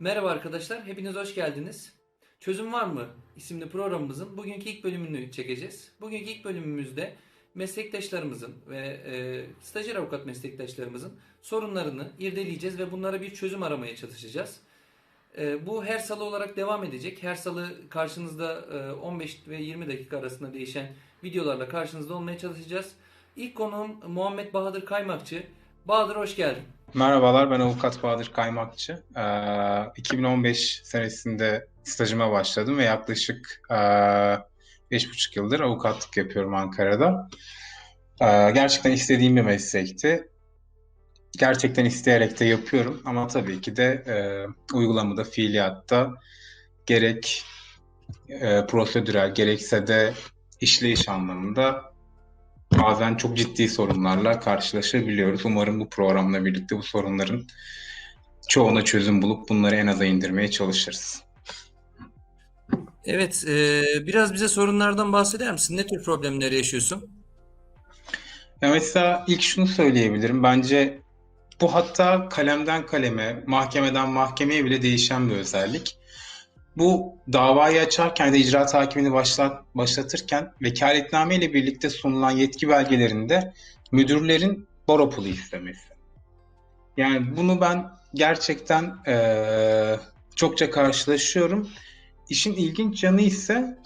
Merhaba arkadaşlar, hepiniz hoş geldiniz. Çözüm Var mı isimli programımızın bugünkü ilk bölümünü çekeceğiz. Bugünkü ilk bölümümüzde meslektaşlarımızın ve e, stajyer avukat meslektaşlarımızın sorunlarını irdeleyeceğiz ve bunlara bir çözüm aramaya çalışacağız. E, bu her salı olarak devam edecek. Her salı karşınızda e, 15 ve 20 dakika arasında değişen videolarla karşınızda olmaya çalışacağız. İlk konuğum Muhammed Bahadır Kaymakçı. Bahadır hoş geldin. Merhabalar, ben avukat Bahadır Kaymakçı. Ee, 2015 senesinde stajıma başladım ve yaklaşık e, beş buçuk yıldır avukatlık yapıyorum Ankara'da. Ee, gerçekten istediğim bir meslekti. Gerçekten isteyerek de yapıyorum ama tabii ki de e, uygulamada, fiiliyatta gerek e, prosedürel gerekse de işleyiş anlamında bazen çok ciddi sorunlarla karşılaşabiliyoruz. Umarım bu programla birlikte bu sorunların çoğuna çözüm bulup bunları en aza indirmeye çalışırız. Evet, e, biraz bize sorunlardan bahseder misin? Ne tür problemleri yaşıyorsun? Ya mesela ilk şunu söyleyebilirim. Bence bu hatta kalemden kaleme, mahkemeden mahkemeye bile değişen bir özellik. Bu davayı açarken de icraat hakimini başlat, başlatırken vekaletname ile birlikte sunulan yetki belgelerinde müdürlerin baro pulu istemesi. Yani bunu ben gerçekten eee, çokça karşılaşıyorum. İşin ilginç yanı ise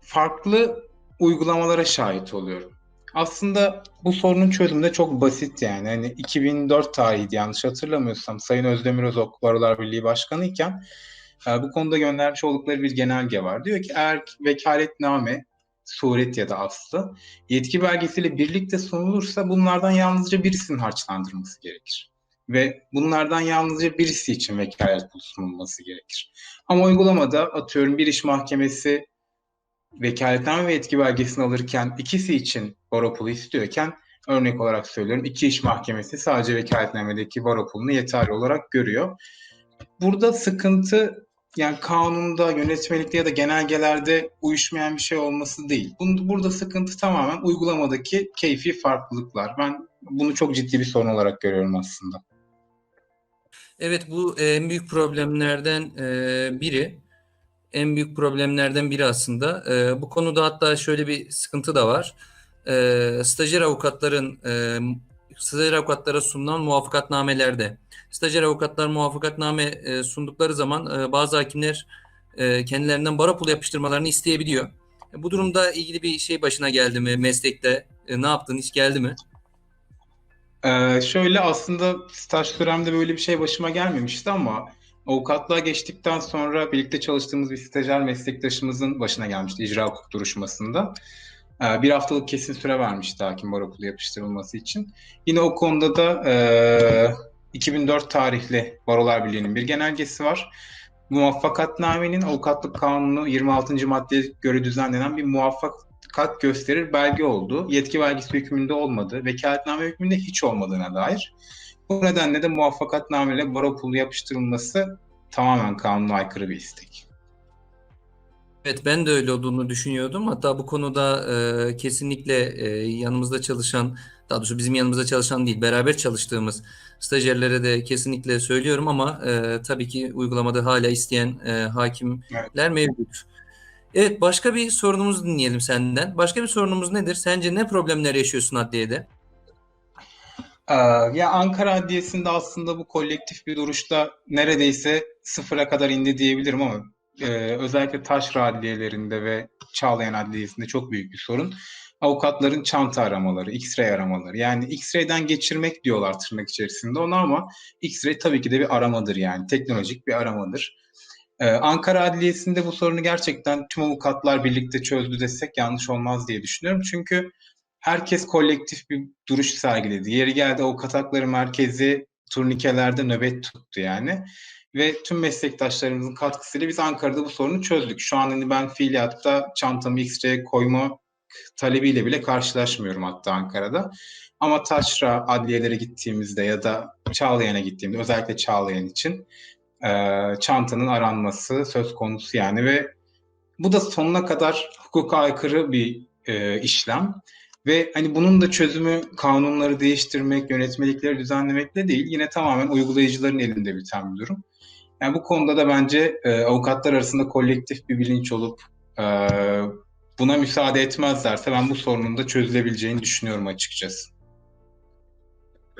farklı uygulamalara şahit oluyorum. Aslında bu sorunun çözümü de çok basit yani. Hani 2004 tarihiydi yanlış hatırlamıyorsam Sayın Özdemir Özok Barolar Birliği Başkanı iken e, bu konuda göndermiş oldukları bir genelge var. Diyor ki eğer vekaletname suret ya da aslı yetki belgesiyle birlikte sunulursa bunlardan yalnızca birisinin harçlandırılması gerekir. Ve bunlardan yalnızca birisi için vekalet sunulması gerekir. Ama uygulamada atıyorum bir iş mahkemesi vekaletname ve yetki belgesini alırken ikisi için baro pulu istiyorken örnek olarak söylüyorum iki iş mahkemesi sadece vekaletnamedeki baro pulunu yeterli olarak görüyor. Burada sıkıntı yani kanunda, yönetmelikte ya da genelgelerde uyuşmayan bir şey olması değil. Burada sıkıntı tamamen uygulamadaki keyfi farklılıklar. Ben bunu çok ciddi bir sorun olarak görüyorum aslında. Evet, bu e, en büyük problemlerden e, biri. En büyük problemlerden biri aslında. E, bu konuda hatta şöyle bir sıkıntı da var. Stajyer avukatların stajyer avukatlara sunulan muvaffakatnamelerde stajyer avukatlar muvaffakatname e, sundukları zaman e, bazı hakimler e, kendilerinden bara pulu yapıştırmalarını isteyebiliyor. Bu durumda ilgili bir şey başına geldi mi meslekte? Ne yaptın? Hiç geldi mi? Ee, şöyle aslında staj süremde böyle bir şey başıma gelmemişti ama avukatlığa geçtikten sonra birlikte çalıştığımız bir stajyer meslektaşımızın başına gelmişti icra hukuk duruşmasında. Ee, bir haftalık kesin süre vermişti hakim bar okulu yapıştırılması için. Yine o konuda da e, 2004 tarihli Barolar Birliği'nin bir genelgesi var. Muvaffakatnamenin avukatlık kanunu 26. maddeye göre düzenlenen bir muvaffakat gösterir belge olduğu, yetki belgesi hükmünde olmadığı, vekaletname hükmünde hiç olmadığına dair. Bu nedenle de muvaffakatnameyle baro pulu yapıştırılması tamamen kanuna aykırı bir istek. Evet ben de öyle olduğunu düşünüyordum. Hatta bu konuda e, kesinlikle e, yanımızda çalışan, daha doğrusu bizim yanımızda çalışan değil, beraber çalıştığımız stajyerlere de kesinlikle söylüyorum ama e, tabii ki uygulamada hala isteyen e, hakimler mevcut. Evet başka bir sorunumuzu dinleyelim senden. Başka bir sorunumuz nedir? Sence ne problemler yaşıyorsun adliyede? Ee, ya Ankara Adliyesi'nde aslında bu kolektif bir duruşta neredeyse sıfıra kadar indi diyebilirim ama e, özellikle taşra adliyelerinde ve Çağlayan Adliyesi'nde çok büyük bir sorun. Avukatların çanta aramaları, X-ray aramaları. Yani X-ray'den geçirmek diyorlar tırnak içerisinde ona ama X-ray tabii ki de bir aramadır yani teknolojik bir aramadır. Ee, Ankara Adliyesi'nde bu sorunu gerçekten tüm avukatlar birlikte çözdü desek yanlış olmaz diye düşünüyorum. Çünkü herkes kolektif bir duruş sergiledi. Yeri geldi avukat hakları merkezi turnikelerde nöbet tuttu yani. Ve tüm meslektaşlarımızın katkısıyla biz Ankara'da bu sorunu çözdük. Şu an hani ben fiiliyatta çantamı X-ray'e koyma talebiyle bile karşılaşmıyorum hatta Ankara'da. Ama taşra adliyelere gittiğimizde ya da Çağlayan'a gittiğimde özellikle Çağlayan için e, çantanın aranması söz konusu yani ve bu da sonuna kadar hukuka aykırı bir e, işlem. Ve hani bunun da çözümü kanunları değiştirmek, yönetmelikleri düzenlemekle değil, yine tamamen uygulayıcıların elinde biten bir durum. Yani bu konuda da bence e, avukatlar arasında kolektif bir bilinç olup e, buna müsaade etmezlerse ben bu sorunun da çözülebileceğini düşünüyorum açıkçası.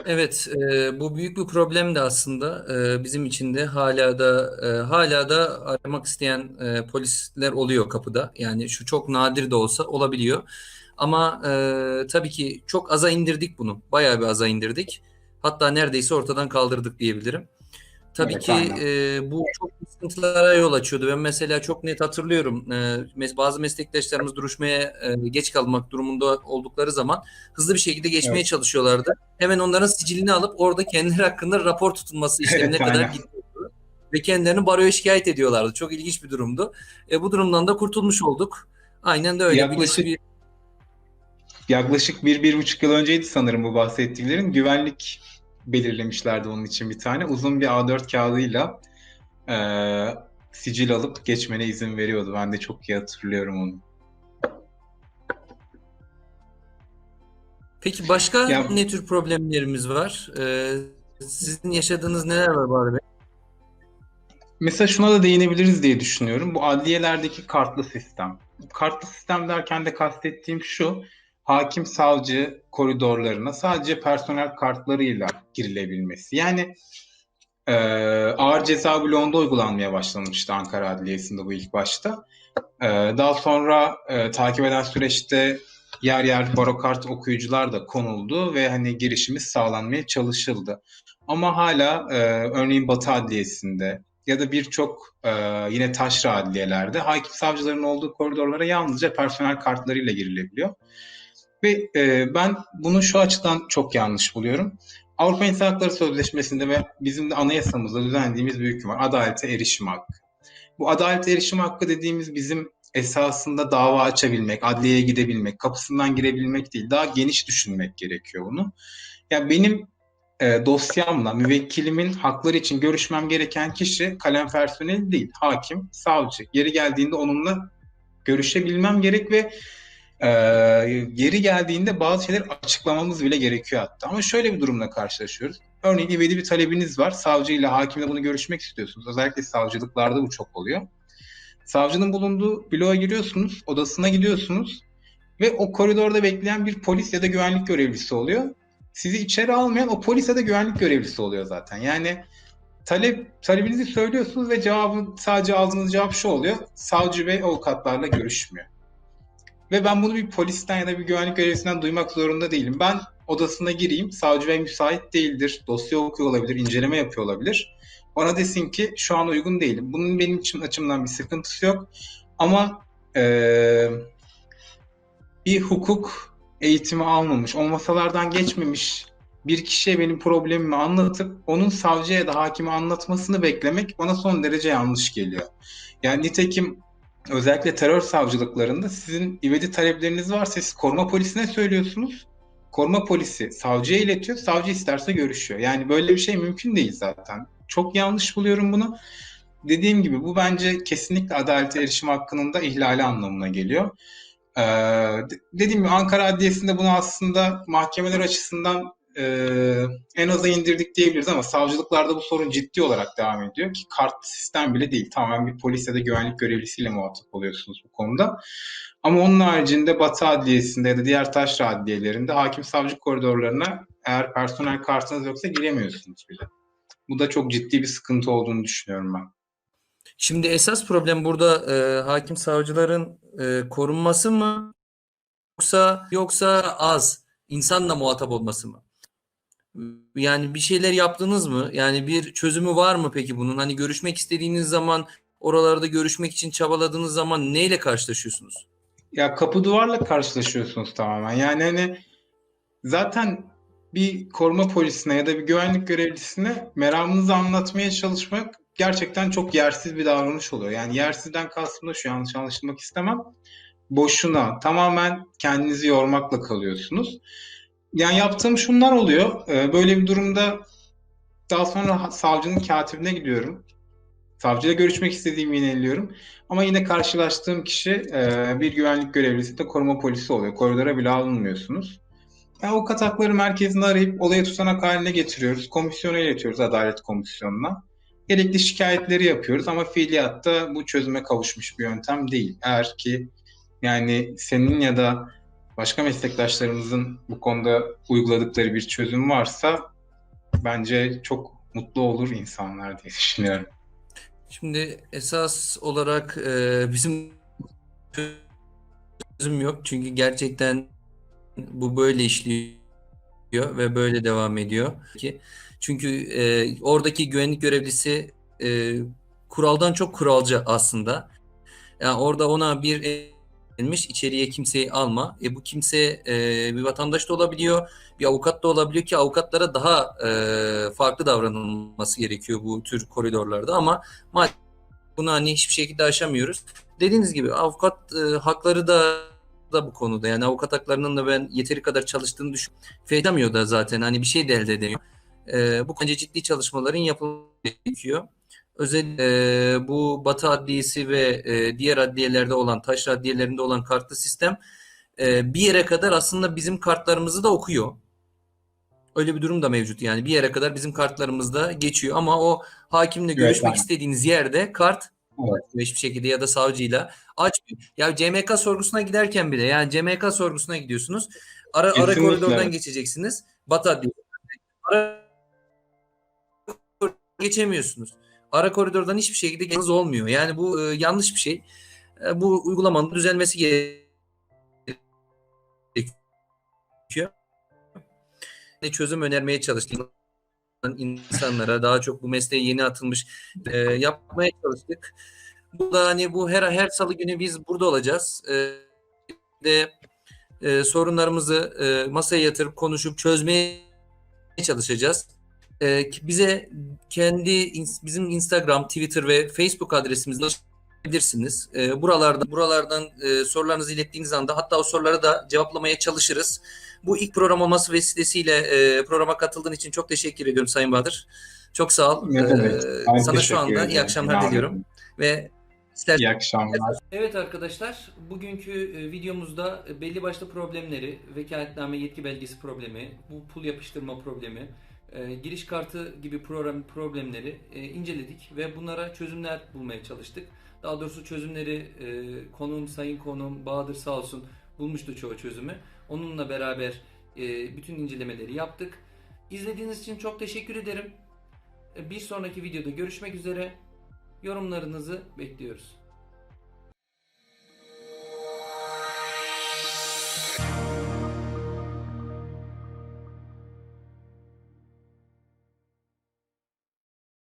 Evet, e, bu büyük bir problem de aslında e, bizim için de hala da e, hala da aramak isteyen e, polisler oluyor kapıda. Yani şu çok nadir de olsa olabiliyor. Ama e, tabii ki çok aza indirdik bunu. Bayağı bir aza indirdik. Hatta neredeyse ortadan kaldırdık diyebilirim. Tabii Evet, ki aynen. e, bu çok sıkıntılara yol açıyordu. Ben mesela çok net hatırlıyorum. E, bazı meslektaşlarımız duruşmaya e, geç kalmak durumunda oldukları zaman hızlı bir şekilde geçmeye Evet. çalışıyorlardı. Hemen onların sicilini alıp orada kendileri hakkında rapor tutulması işlemine Evet, kadar gidiyordu. Ve kendilerini baroya şikayet ediyorlardı. Çok ilginç bir durumdu. E, bu durumdan da kurtulmuş olduk. Aynen de öyle. Yaklaşık bir yaklaşık bir, bir buçuk yıl önceydi sanırım bu bahsettiklerin. Güvenlik belirlemişlerdi onun için bir tane. Uzun bir A4 kağıdıyla e, sicil alıp geçmene izin veriyordu. Ben de çok iyi hatırlıyorum onu. Peki başka Ya ne tür problemlerimiz var? E, sizin yaşadığınız neler var Bahri Bey? Mesela şuna da değinebiliriz diye düşünüyorum. Bu adliyelerdeki kartlı sistem. Kartlı sistem derken de kastettiğim şu. Hakim savcı koridorlarına sadece personel kartlarıyla girilebilmesi. Yani e, ağır ceza bloğunda uygulanmaya başlanmıştı Ankara Adliyesi'nde bu ilk başta. E, daha sonra e, takip eden süreçte yer yer baro kart okuyucular da konuldu ve hani girişimiz sağlanmaya çalışıldı. Ama hala e, örneğin Batı Adliyesi'nde ya da birçok e, yine taşra adliyelerde hakim savcıların olduğu koridorlara yalnızca personel kartlarıyla girilebiliyor. Ve e, ben bunu şu açıdan çok yanlış buluyorum. Avrupa İnsan Hakları Sözleşmesi'nde ve bizim de anayasamızda düzenlediğimiz bir hüküm var. Adalete erişim hakkı. Bu adalete erişim hakkı dediğimiz bizim esasında dava açabilmek, adliyeye gidebilmek, kapısından girebilmek değil. Daha geniş düşünmek gerekiyor bunu. Yani benim e, dosyamla müvekkilimin hakları için görüşmem gereken kişi kalem personeli değil, hakim, savcı. Yeri geldiğinde onunla görüşebilmem gerek ve e, yeri geldiğinde bazı şeyler açıklamamız bile gerekiyor hatta. Ama şöyle bir durumla karşılaşıyoruz. Örneğin ivedi bir talebiniz var. Savcıyla, hakimle bunu görüşmek istiyorsunuz. Özellikle savcılıklarda bu çok oluyor. Savcının bulunduğu bloğa giriyorsunuz, odasına gidiyorsunuz ve o koridorda bekleyen bir polis ya da güvenlik görevlisi oluyor. Sizi içeri almayan o polis ya da güvenlik görevlisi oluyor zaten. Yani talep talebinizi söylüyorsunuz ve cevabı sadece aldığınız cevap şu oluyor. Savcı bey avukatlarla görüşmüyor. Ve ben bunu bir polisten ya da bir güvenlik görevlisinden duymak zorunda değilim. Ben odasına gireyim, savcı bey müsait değildir, dosya okuyor olabilir, inceleme yapıyor olabilir. Bana desin ki şu an uygun değilim. Bunun benim için açımdan bir sıkıntısı yok. Ama eee, bir hukuk eğitimi almamış, o masalardan geçmemiş bir kişiye benim problemimi anlatıp onun savcıya ya da hakime anlatmasını beklemek bana son derece yanlış geliyor. Yani nitekim özellikle terör savcılıklarında sizin ivedi talepleriniz varsa siz koruma polisine söylüyorsunuz. Koruma polisi savcıya iletiyor. Savcı isterse görüşüyor. Yani böyle bir şey mümkün değil zaten. Çok yanlış buluyorum bunu. Dediğim gibi bu bence kesinlikle adalete erişim hakkının da ihlali anlamına geliyor. Ee, de- dediğim gibi Ankara Adliyesi'nde bunu aslında mahkemeler açısından e, en aza indirdik diyebiliriz ama savcılıklarda bu sorun ciddi olarak devam ediyor ki kart sistem bile değil. Tamamen bir polis ya da güvenlik görevlisiyle muhatap oluyorsunuz bu konuda. Ama onun haricinde Batı Adliyesi'nde ya da diğer taşra adliyelerinde hakim savcı koridorlarına eğer personel kartınız yoksa giremiyorsunuz bile. Bu da çok ciddi bir sıkıntı olduğunu düşünüyorum ben. Şimdi esas problem burada e, hakim savcıların e, korunması mı yoksa yoksa az insanla muhatap olması mı? Yani bir şeyler yaptınız mı? Yani bir çözümü var mı peki bunun? Hani görüşmek istediğiniz zaman oralarda görüşmek için çabaladığınız zaman neyle karşılaşıyorsunuz? Ya kapı duvarla karşılaşıyorsunuz tamamen. Yani hani zaten bir koruma polisine ya da bir güvenlik görevlisine meramınızı anlatmaya çalışmak gerçekten çok yersiz bir davranış oluyor. Yani yersizden kastım da şu yanlış anlaşılmak istemem. Boşuna, tamamen kendinizi yormakla kalıyorsunuz. Yani yaptığım şunlar oluyor. Ee, Böyle bir durumda daha sonra savcının katibine gidiyorum. Savcıyla görüşmek istediğimi yineliyorum. Ama yine karşılaştığım kişi e, bir güvenlik görevlisi de koruma polisi oluyor. Koridora bile alınmıyorsunuz. Yani avukat hakları merkezini arayıp olayı tutanak haline getiriyoruz. Komisyona iletiyoruz Adalet Komisyonu'na. gerekli şikayetleri yapıyoruz ama fiiliyatta bu çözüme kavuşmuş bir yöntem değil. Eğer ki yani senin ya da başka meslektaşlarımızın bu konuda uyguladıkları bir çözüm varsa bence çok mutlu olur insanlar diye düşünüyorum. Şimdi esas olarak e, bizim çözüm yok çünkü gerçekten bu böyle işliyor ve böyle devam ediyor ki çünkü e, oradaki güvenlik görevlisi e, kuraldan çok kuralcı aslında. Yani orada ona bir edilmiş içeriye kimseyi alma. E, bu kimse e, bir vatandaş da olabiliyor, bir avukat da olabiliyor ki avukatlara daha e, farklı davranılması gerekiyor bu tür koridorlarda ama maalesef bunu hani hiçbir şekilde aşamıyoruz. Dediğiniz gibi avukat e, hakları da da bu konuda. Yani avukat haklarının da ben yeteri kadar çalıştığını düşünüyorum. Feydamıyor da zaten hani bir şey de elde edemiyor. E, bu konuda ciddi çalışmaların yapılması gerekiyor. Özellikle e, bu Batı Adliyesi ve e, diğer adliyelerde olan, taş adliyelerinde olan kartlı sistem e, bir yere kadar aslında bizim kartlarımızı da okuyor. Öyle bir durum da mevcut yani bir yere kadar bizim kartlarımızda geçiyor ama o hakimle görüşmek yani. istediğiniz yerde kart Evet. hiçbir şekilde ya da savcıyla açmıyor. Ya CMK sorgusuna giderken bile yani CMK sorgusuna gidiyorsunuz. Ara, ara koridordan geçeceksiniz. Batı Adliyesi. Ara geçemiyorsunuz. Ara koridordan hiçbir şekilde geçmeniz olmuyor. Yani bu e, yanlış bir şey. E, bu uygulamanın düzelmesi gerekiyor. Ne çözüm önermeye çalıştık insanlara daha çok bu mesleğe yeni atılmış e, yapmaya çalıştık. Bu da hani bu her her salı günü biz burada olacağız. E, de e, sorunlarımızı e, masaya yatırıp konuşup çözmeye çalışacağız. E, bize kendi bizim Instagram, Twitter ve Facebook adresimizden ulaşabilirsiniz. E, buralardan buralardan e, sorularınızı ilettiğiniz anda hatta o soruları da cevaplamaya çalışırız. Bu ilk program olması vesilesiyle e, programa katıldığın için çok teşekkür ediyorum Sayın Bahadır. Çok sağ ol. Ne demek? E, Ben sana şu anda iyi akşamlar diliyorum ve ister İyi akşamlar. Evet arkadaşlar, bugünkü e, videomuzda e, belli başlı problemleri, vekaletname yetki belgesi problemi, bu pul yapıştırma problemi, e, giriş kartı gibi program problemleri e, inceledik ve bunlara çözümler bulmaya çalıştık. Daha doğrusu çözümleri e, konuğum, sayın konuğum Bahadır sağ olsun bulmuştu çoğu çözümü. Onunla beraber e, bütün incelemeleri yaptık. İzlediğiniz için çok teşekkür ederim. Bir sonraki videoda görüşmek üzere. Yorumlarınızı bekliyoruz.